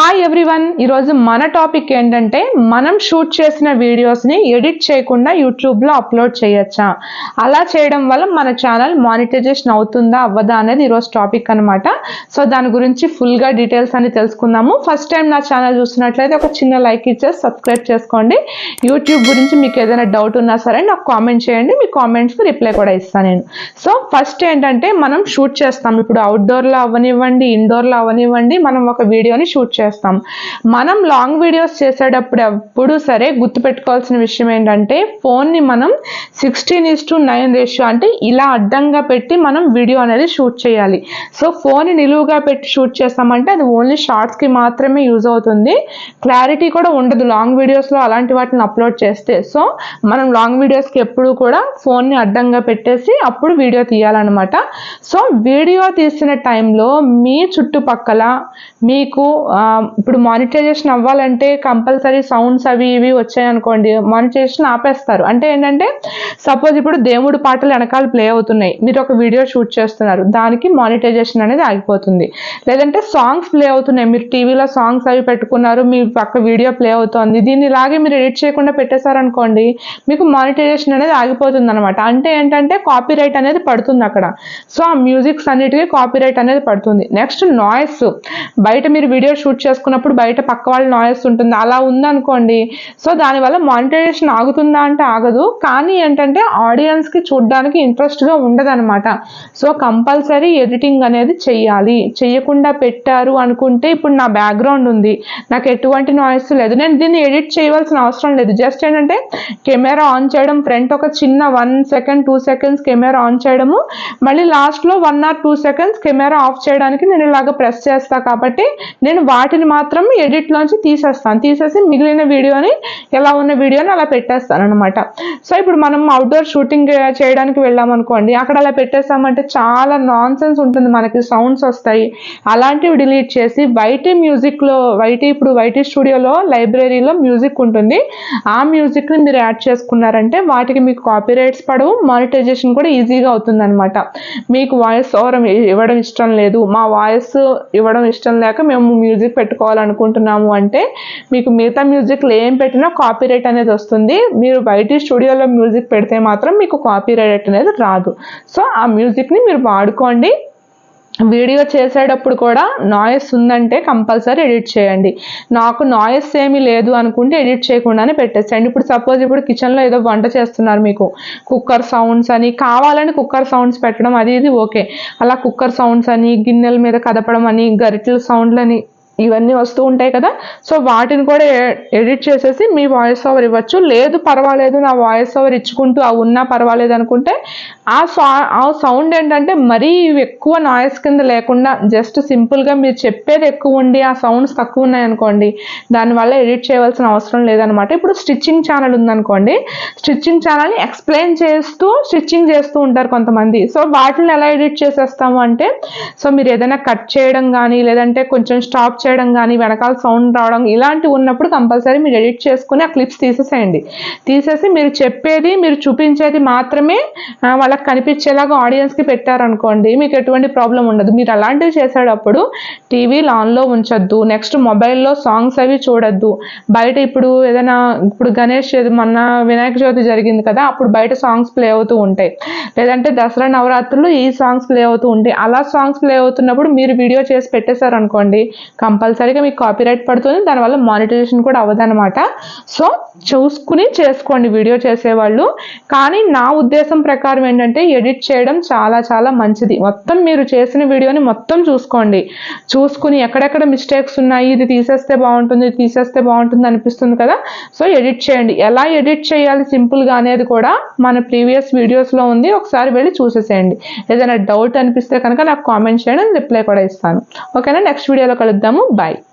Hi everyone ఈరోజు మన topic ఏంటంటే మనం షూట్ చేసిన వీడియోస్ని ఎడిట్ చేయకుండా యూట్యూబ్లో అప్లోడ్ చేయొచ్చా? అలా చేయడం వల్ల మన ఛానల్ మానిటైజేషన్ అవుతుందా అవ్వదా అనేది ఈరోజు టాపిక్ అనమాట సో దాని గురించి ఫుల్గా డీటెయిల్స్ అని తెలుసుకుందాము. ఫస్ట్ టైం నా ఛానల్ చూసినట్లయితే ఒక చిన్న లైక్ ఇచ్చేసి సబ్స్క్రైబ్ చేసుకోండి. యూట్యూబ్ గురించి మీకు ఏదైనా డౌట్ ఉన్నా సరే నాకు కామెంట్ చేయండి. మీ కామెంట్స్కి రిప్లై కూడా ఇస్తాను నేను. సో ఫస్ట్ ఏంటంటే మనం షూట్ చేస్తాం. ఇప్పుడు అవుట్డోర్లో అవ్వనివ్వండి ఇండోర్లో అవ్వనివ్వండి మనం ఒక వీడియోని షూట్ చేస్తాం. మనం లాంగ్ వీడియోస్ చేసేటప్పుడు ఎప్పుడు సరే గుర్తుపెట్టుకోవాల్సిన విషయం ఏంటంటే ఫోన్ని మనం sixteen is to nine ratio అంటే ఇలా అడ్డంగా పెట్టి మనం వీడియో అనేది షూట్ చేయాలి. సో ఫోన్ నిలువుగా పెట్టి షూట్ చేస్తామంటే అది ఓన్లీ షార్ట్స్కి మాత్రమే యూజ్ అవుతుంది. క్లారిటీ కూడా ఉండదు లాంగ్ వీడియోస్లో అలాంటి వాటిని అప్లోడ్ చేస్తే. సో మనం లాంగ్ వీడియోస్కి ఎప్పుడు కూడా ఫోన్ని అడ్డంగా పెట్టేసి అప్పుడు వీడియో తీయాలన్నమాట. సో వీడియో తీసిన టైంలో మీ చుట్టుపక్కల మీకు ఇప్పుడు మానిటైజేషన్ అవ్వాలంటే కంపల్సరీ సౌండ్స్ అవి ఇవి వచ్చాయనుకోండి మానిటైజేషన్ ఆపేస్తారు. అంటే ఏంటంటే సపోజ్ ఇప్పుడు దేవుడు పాటలు వెనకాల ప్లే అవుతున్నాయి. మీరు ఒక వీడియో షూట్ చేస్తున్నారు. దానికి మానిటైజేషన్ అనేది ఆగిపోతుంది. లేదంటే సాంగ్స్ ప్లే అవుతున్నాయి. మీరు టీవీలో సాంగ్స్ అవి పెట్టుకున్నారు మీ పక్క వీడియో ప్లే అవుతోంది. దీన్ని ఇలాగే మీరు ఎడిట్ చేయకుండా పెట్టేశారనుకోండి మీకు మానిటైజేషన్ అనేది ఆగిపోతుంది అనమాట అంటే ఏంటంటే కాపీ రైట్ అనేది పడుతుంది అక్కడ. సో ఆ మ్యూజిక్స్ అన్నిటికీ కాపీ రైట్ అనేది పడుతుంది. నెక్స్ట్ నాయిస్ బయట మీరు వీడియో షూట్ చేసుకున్నప్పుడు బయట పక్క వాళ్ళ నాయిస్ ఉంటుంది. అలా ఉందనుకోండి. సో దానివల్ల మానిటైజేషన్ ఆగుతుందా అంటే ఆగదు. కానీ ఏంటంటే ఆడియన్స్కి చూడడానికి ఇంట్రెస్ట్గా ఉండదనమాట సో కంపల్సరీ ఎడిటింగ్ అనేది చెయ్యాలి. చెయ్యకుండా పెట్టారు అనుకుంటే ఇప్పుడు నా బ్యాక్గ్రౌండ్ ఉంది. నాకు ఎటువంటి నాయిస్ లేదు. నేను దీన్ని ఎడిట్ చేయవలసిన అవసరం లేదు. జస్ట్ ఏంటంటే కెమెరా ఆన్ చేయడం ఫ్రంట్ ఒక చిన్న one second two seconds camera on చేయడము. మళ్ళీ లాస్ట్లో one or two seconds camera off చేయడానికి నేను ఇలాగ ప్రెస్ చేస్తా కాబట్టి నేను వాటిని మాత్రం ఎడిట్లోంచి తీసేస్తాను. తీసేసి మిగిలిన వీడియోని ఎలా ఉన్న వీడియోని అలా పెట్టేస్తాను అనమాట సో ఇప్పుడు మనం అవుట్డోర్ షూటింగ్ చేయడానికి వెళ్ళాం అనుకోండి అక్కడ అలా పెట్టేస్తామంటే చాలా నాన్ సెన్స్ ఉంటుంది. మనకి సౌండ్స్ వస్తాయి. అలాంటివి డిలీట్ చేసి వైటీ మ్యూజిక్లో వైటీ ఇప్పుడు వైటీ స్టూడియోలో లైబ్రరీలో మ్యూజిక్ ఉంటుంది. ఆ మ్యూజిక్ని మీరు యాడ్ చేసుకున్నారంటే వాటికి మీకు కాపీ రైట్స్ పడవు మానిటైజేషన్ కూడా ఈజీగా అవుతుంది అనమాట మీకు వాయిస్ ఓవర్ ఇవ్వడం ఇష్టం లేదు. మా వాయిస్ ఇవ్వడం ఇష్టం లేక మేము మ్యూజిక్ పెట్టుకోవాలనుకుంటున్నాము అంటే మీకు మిగతా మ్యూజిక్లు ఏం పెట్టినా కాపీ రైట్ అనేది వస్తుంది. మీరు బయట స్టూడియోలో మ్యూజిక్ పెడితే మాత్రం మీకు కాపీ రైట్ అనేది రాదు. సో ఆ మ్యూజిక్ని మీరు వాడుకోండి. వీడియో చేసేటప్పుడు కూడా నాయిస్ ఉందంటే కంపల్సరీ ఎడిట్ చేయండి. నాకు నాయిస్ ఏమీ లేదు అనుకుంటే ఎడిట్ చేయకుండానే పెట్టేసేయండి. ఇప్పుడు సపోజ్ ఇప్పుడు కిచెన్లో ఏదో వంట చేస్తున్నారు మీకు. కుక్కర్ సౌండ్స్ అని కావాలని కుక్కర్ సౌండ్స్ పెట్టడం అది ఇది ఓకే. అలా కుక్కర్ సౌండ్స్ అని గిన్నెల మీద కదపడం అని గరిటెల సౌండ్లని ఇవన్నీ వస్తూ ఉంటాయి కదా. సో వాటిని కూడా ఎడిట్ చేసేసి మీ వాయిస్ ఓవర్ ఇవ్వచ్చు. లేదు పర్వాలేదు నా వాయిస్ ఓవర్ ఇచ్చుకుంటూ ఆ ఉన్నా పర్వాలేదు అనుకుంటే ఆ సా ఆ సౌండ్ ఏంటంటే మరీ ఎక్కువ నాయిస్ కింద లేకుండా జస్ట్ సింపుల్గా మీరు చెప్పేది ఎక్కువ ఉండి ఆ సౌండ్స్ తక్కువ ఉన్నాయనుకోండి దానివల్ల ఎడిట్ చేయవలసిన అవసరం లేదనమాట. ఇప్పుడు స్టిచ్చింగ్ ఛానల్ ఉందనుకోండి స్టిచ్చింగ్ ఛానల్ని ఎక్స్ప్లెయిన్ చేస్తూ స్టిచ్చింగ్ చేస్తూ ఉంటారు కొంతమంది. సో వాటిని ఎలా ఎడిట్ చేసేస్తాము అంటే సో మీరు ఏదైనా కట్ చేయడం కానీ లేదంటే కొంచెం స్టాప్ చేయడం కానీ వెనకాల సౌండ్ రావడం ఇలాంటివి ఉన్నప్పుడు కంపల్సరీ మీరు ఎడిట్ చేసుకుని ఆ క్లిప్స్ తీసేసేయండి. తీసేసి మీరు చెప్పేది మీరు చూపించేది మాత్రమే వాళ్ళకి కనిపించేలాగా ఆడియన్స్కి పెట్టారనుకోండి మీకు ఎటువంటి ప్రాబ్లం ఉండదు. మీరు అలాంటివి చేసేటప్పుడు టీవీ ఆన్లో ఉంచొద్దు నెక్స్ట్ మొబైల్లో సాంగ్స్ అవి చూడొద్దు. బయట ఇప్పుడు ఏదైనా ఇప్పుడు గణేష్ మొన్న వినాయక చవితి జరిగింది కదా అప్పుడు బయట సాంగ్స్ ప్లే అవుతూ ఉంటాయి. లేదంటే దసరా నవరాత్రులు ఈ సాంగ్స్ ప్లే అవుతూ ఉంటాయి. అలా సాంగ్స్ ప్లే అవుతున్నప్పుడు మీరు వీడియో చేసి పెట్టేశారనుకోండి కంపల్సరీగా మీకు కాపీరైట్ పడుతుంది. దానివల్ల మానిటైజేషన్ కూడా అవ్వదనమాట సో చూసుకుని చేసుకోండి. వీడియో చేసేవాళ్ళు. కానీ నా ఉద్దేశం ప్రకారం ఏంటంటే ఎడిట్ చేయడం చాలా చాలా మంచిది. మొత్తం మీరు చేసిన వీడియోని మొత్తం చూసుకోండి. చూసుకుని ఎక్కడెక్కడ మిస్టేక్స్ ఉన్నాయి ఇది తీసేస్తే బాగుంటుంది ఇది తీసేస్తే బాగుంటుంది అనిపిస్తుంది కదా. సో ఎడిట్ చేయండి. ఎలా ఎడిట్ చేయాలి సింపుల్గా అనేది కూడా మన ప్రీవియస్ వీడియోస్లో ఉంది. ఒకసారి వెళ్ళి చూసేసేయండి. ఏదైనా డౌట్ అనిపిస్తే కనుక నాకు కామెంట్ చేయండి. రిప్లై కూడా ఇస్తాను. ఓకేనా? నెక్స్ట్ వీడియోలో కలుద్దాము. bye.